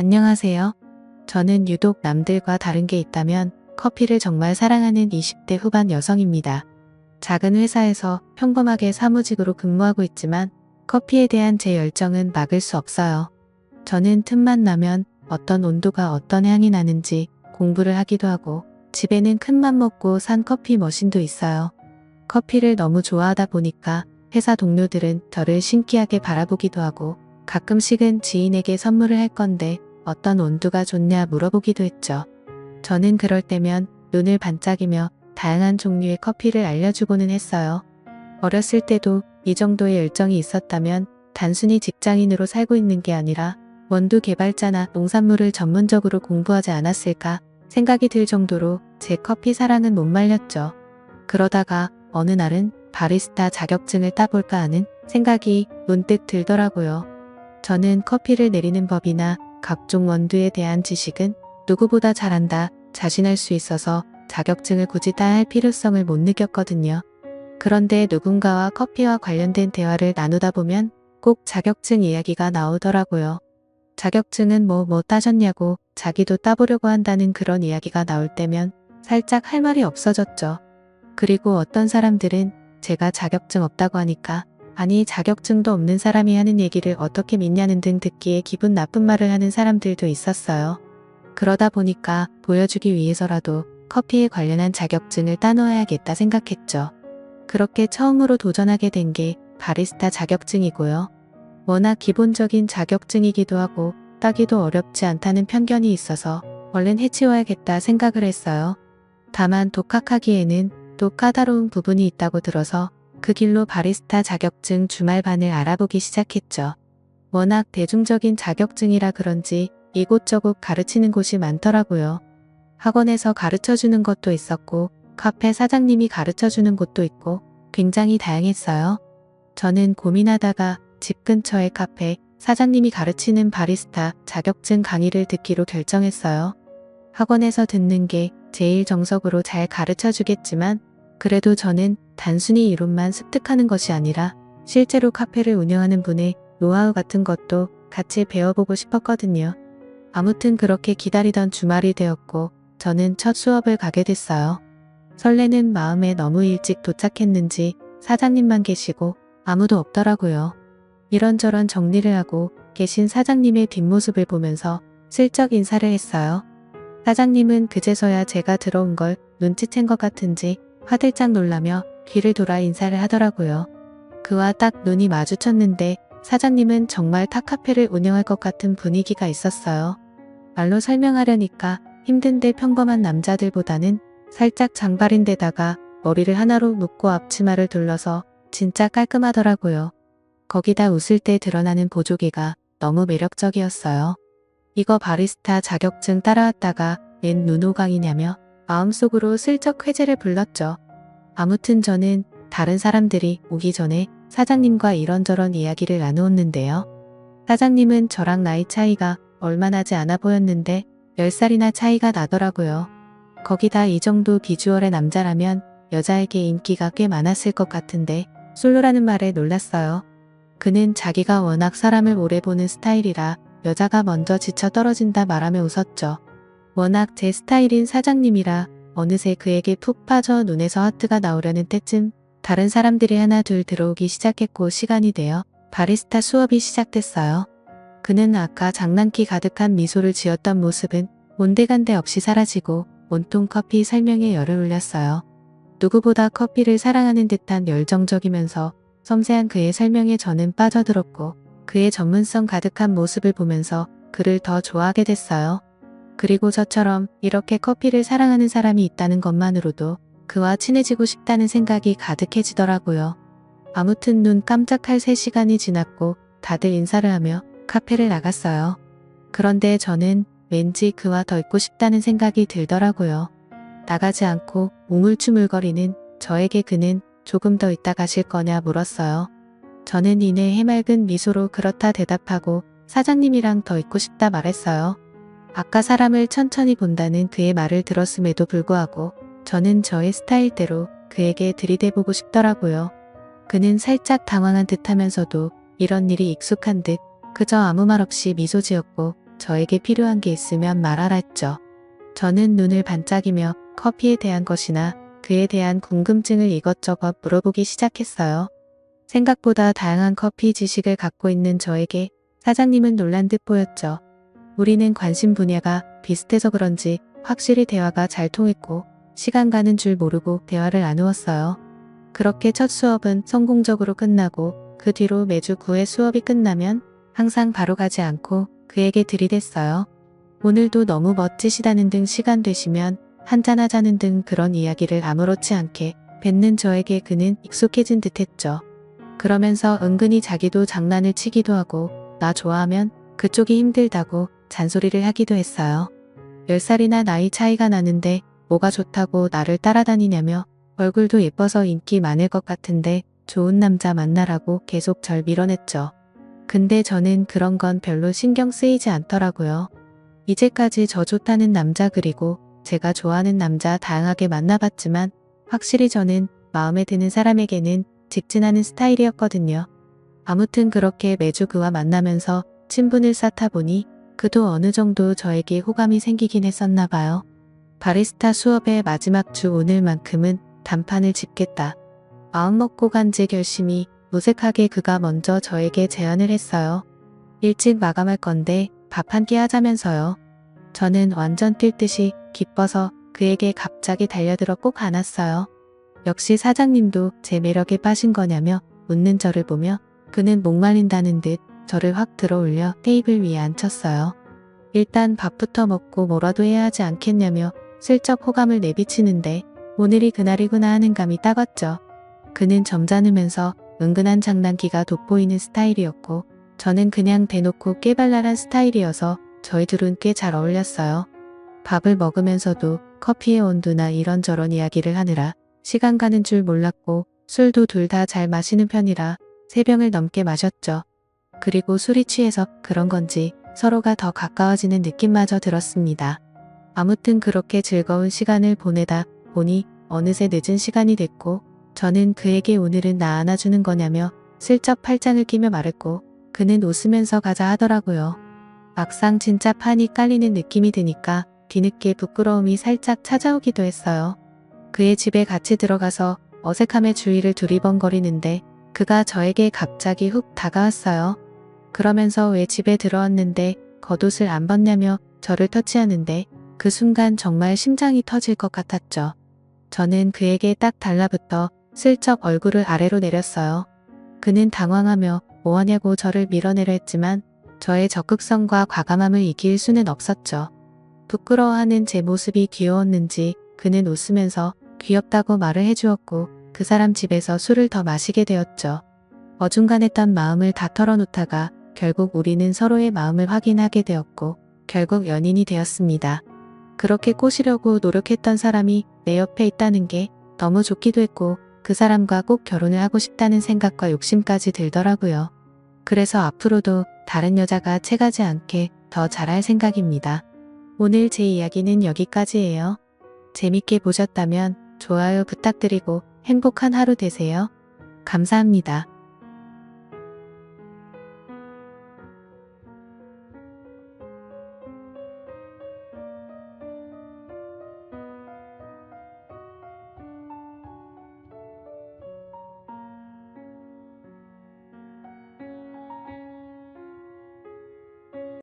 안녕하세요. 저는 유독 남들과 다른 게 있다면 커피를 정말 사랑하는 20대 후반 여성입니다. 작은 회사에서 평범하게 사무직으로 근무하고 있지만 커피에 대한 제 열정은 막을 수 없어요. 저는 틈만 나면 어떤 온도가 어떤 향이 나는지 공부를 하기도 하고 집에는 큰맘 먹고 산 커피 머신도 있어요. 커피를 너무 좋아하다 보니까 회사 동료들은 저를 신기하게 바라보기도 하고 가끔씩은 지인에게 선물을 할 건데 어떤 온도가 좋냐 물어보기도 했죠. 저는 그럴 때면 눈을 반짝이며 다양한 종류의 커피를 알려주고는 했어요. 어렸을 때도 이 정도의 열정이 있었다면 단순히 직장인으로 살고 있는 게 아니라 원두 개발자나 농산물을 전문적으로 공부하지 않았을까 생각이 들 정도로 제 커피 사랑은 못 말렸죠. 그러다가 어느 날은 바리스타 자격증을 따볼까 하는 생각이 문득 들더라고요. 저는 커피를 내리는 법이나 각종 원두에 대한 지식은 누구보다 잘한다 자신할 수 있어서 자격증을 굳이 따야 할 필요성을 못 느꼈거든요. 그런데 누군가와 커피와 관련된 대화를 나누다 보면 꼭 자격증 이야기가 나오더라고요. 자격증은 뭐뭐 따셨냐고 자기도 따보려고 한다는 그런 이야기가 나올 때면 살짝 할 말이 없어졌죠. 그리고 어떤 사람들은 제가 자격증 없다고 하니까 아니 자격증도 없는 사람이 하는 얘기를 어떻게 믿냐는 등 듣기에 기분 나쁜 말을 하는 사람들도 있었어요. 그러다 보니까 보여주기 위해서라도 커피에 관련한 자격증을 따놓아야겠다 생각했죠. 그렇게 처음으로 도전하게 된 게 바리스타 자격증이고요. 워낙 기본적인 자격증이기도 하고 따기도 어렵지 않다는 편견이 있어서 얼른 해치워야겠다 생각을 했어요. 다만 독학하기에는 또 까다로운 부분이 있다고 들어서 그 길로 바리스타 자격증 주말반을 알아보기 시작했죠. 워낙 대중적인 자격증이라 그런지 이곳저곳 가르치는 곳이 많더라고요. 학원에서 가르쳐 주는 것도 있었고, 카페 사장님이 가르쳐 주는 곳도 있고, 굉장히 다양했어요. 저는 고민하다가 집 근처의 카페 사장님이 가르치는 바리스타 자격증 강의를 듣기로 결정했어요. 학원에서 듣는 게 제일 정석으로 잘 가르쳐 주겠지만, 그래도 저는 단순히 이론만 습득하는 것이 아니라 실제로 카페를 운영하는 분의 노하우 같은 것도 같이 배워보고 싶었거든요. 아무튼 그렇게 기다리던 주말이 되었고 저는 첫 수업을 가게 됐어요. 설레는 마음에 너무 일찍 도착했는지 사장님만 계시고 아무도 없더라고요. 이런저런 정리를 하고 계신 사장님의 뒷모습을 보면서 슬쩍 인사를 했어요. 사장님은 그제서야 제가 들어온 걸 눈치챈 것 같은지 화들짝 놀라며 귀를 돌아 인사를 하더라고요. 그와 딱 눈이 마주쳤는데 사장님은 정말 탁카페를 운영할 것 같은 분위기가 있었어요. 말로 설명하려니까 힘든데 평범한 남자들보다는 살짝 장발인데다가 머리를 하나로 묶고 앞치마를 둘러서 진짜 깔끔하더라고요. 거기다 웃을 때 드러나는 보조개가 너무 매력적이었어요. 이거 바리스타 자격증 따라왔다가 웬 눈호강이냐며 마음속으로 슬쩍 회제를 불렀죠. 아무튼 저는 다른 사람들이 오기 전에 사장님과 이런저런 이야기를 나누었는데요. 사장님은 저랑 나이 차이가 얼마 나지 않아 보였는데 10살이나 차이가 나더라고요. 거기다 이 정도 비주얼의 남자라면 여자에게 인기가 꽤 많았을 것 같은데 솔로라는 말에 놀랐어요. 그는 자기가 워낙 사람을 오래 보는 스타일이라 여자가 먼저 지쳐 떨어진다 말하며 웃었죠. 워낙 제 스타일인 사장님이라 어느새 그에게 푹 빠져 눈에서 하트가 나오려는 때쯤 다른 사람들이 하나 둘 들어오기 시작했고 시간이 되어 바리스타 수업이 시작됐어요. 그는 아까 장난기 가득한 미소를 지었던 모습은 온데간데 없이 사라지고 온통 커피 설명에 열을 올렸어요. 누구보다 커피를 사랑하는 듯한 열정적이면서 섬세한 그의 설명에 저는 빠져들었고 그의 전문성 가득한 모습을 보면서 그를 더 좋아하게 됐어요. 그리고 저처럼 이렇게 커피를 사랑하는 사람이 있다는 것만으로도 그와 친해지고 싶다는 생각이 가득해지더라고요. 아무튼 눈 깜짝할 3시간이 지났고 다들 인사를 하며 카페를 나갔어요. 그런데 저는 왠지 그와 더 있고 싶다는 생각이 들더라고요. 나가지 않고 우물쭈물거리는 저에게 그는 조금 더 있다 가실 거냐 물었어요. 저는 이내 해맑은 미소로 그렇다 대답하고 사장님이랑 더 있고 싶다 말했어요. 아까 사람을 천천히 본다는 그의 말을 들었음에도 불구하고 저는 저의 스타일대로 그에게 들이대보고 싶더라고요. 그는 살짝 당황한 듯 하면서도 이런 일이 익숙한 듯 그저 아무 말 없이 미소 지었고 저에게 필요한 게 있으면 말하라 했죠. 저는 눈을 반짝이며 커피에 대한 것이나 그에 대한 궁금증을 이것저것 물어보기 시작했어요. 생각보다 다양한 커피 지식을 갖고 있는 저에게 사장님은 놀란 듯 보였죠. 우리는 관심 분야가 비슷해서 그런지 확실히 대화가 잘 통했고 시간 가는 줄 모르고 대화를 나누었어요. 그렇게 첫 수업은 성공적으로 끝나고 그 뒤로 매주 9회 수업이 끝나면 항상 바로 가지 않고 그에게 들이댔어요. 오늘도 너무 멋지시다는 등 시간 되시면 한잔하자는 등 그런 이야기를 아무렇지 않게 뱉는 저에게 그는 익숙해진 듯 했죠. 그러면서 은근히 자기도 장난을 치기도 하고 나 좋아하면 그쪽이 힘들다고 잔소리를 하기도 했어요. 10살이나 나이 차이가 나는데 뭐가 좋다고 나를 따라다니냐며 얼굴도 예뻐서 인기 많을 것 같은데 좋은 남자 만나라고 계속 절 밀어냈죠. 근데 저는 그런 건 별로 신경 쓰이지 않더라고요. 이제까지 저 좋다는 남자 그리고 제가 좋아하는 남자 다양하게 만나봤지만 확실히 저는 마음에 드는 사람에게는 직진하는 스타일이었거든요. 아무튼 그렇게 매주 그와 만나면서 친분을 쌓다 보니 그도 어느 정도 저에게 호감이 생기긴 했었나 봐요. 바리스타 수업의 마지막 주 오늘만큼은 단판을 짚겠다. 마음먹고 간 제 결심이 무색하게 그가 먼저 저에게 제안을 했어요. 일찍 마감할 건데 밥 한 끼 하자면서요. 저는 완전 뛸 듯이 기뻐서 그에게 갑자기 달려들어 꼭 안았어요. 역시 사장님도 제 매력에 빠진 거냐며 웃는 저를 보며 그는 목말린다는 듯 저를 확 들어 올려 테이블 위에 앉혔어요. 일단 밥부터 먹고 뭐라도 해야 하지 않겠냐며 슬쩍 호감을 내비치는데 오늘이 그날이구나 하는 감이 딱 왔죠. 그는 점잖으면서 은근한 장난기가 돋보이는 스타일이었고 저는 그냥 대놓고 깨발랄한 스타일이어서 저희 둘은 꽤 잘 어울렸어요. 밥을 먹으면서도 커피의 온도나 이런저런 이야기를 하느라 시간 가는 줄 몰랐고 술도 둘 다 잘 마시는 편이라 세 병을 넘게 마셨죠. 그리고 술이 취해서 그런 건지 서로가 더 가까워지는 느낌마저 들었습니다. 아무튼 그렇게 즐거운 시간을 보내다 보니 어느새 늦은 시간이 됐고 저는 그에게 오늘은 나 안아주는 거냐며 슬쩍 팔짱을 끼며 말했고 그는 웃으면서 가자 하더라고요. 막상 진짜 판이 깔리는 느낌이 드니까 뒤늦게 부끄러움이 살짝 찾아오기도 했어요. 그의 집에 같이 들어가서 어색함에 주위를 두리번거리는데 그가 저에게 갑자기 훅 다가왔어요. 그러면서 왜 집에 들어왔는데 겉옷을 안 벗냐며 저를 터치하는데 그 순간 정말 심장이 터질 것 같았죠. 저는 그에게 딱 달라붙어 슬쩍 얼굴을 아래로 내렸어요. 그는 당황하며 뭐하냐고 저를 밀어내려 했지만 저의 적극성과 과감함을 이길 수는 없었죠. 부끄러워하는 제 모습이 귀여웠는지 그는 웃으면서 귀엽다고 말을 해주었고 그 사람 집에서 술을 더 마시게 되었죠. 어중간했던 마음을 다 털어놓다가 결국 우리는 서로의 마음을 확인하게 되었고 결국 연인이 되었습니다. 그렇게 꼬시려고 노력했던 사람이 내 옆에 있다는 게 너무 좋기도 했고 그 사람과 꼭 결혼을 하고 싶다는 생각과 욕심까지 들더라고요. 그래서 앞으로도 다른 여자가 채가지 않게 더 잘할 생각입니다. 오늘 제 이야기는 여기까지예요. 재밌게 보셨다면 좋아요 부탁드리고 행복한 하루 되세요. 감사합니다.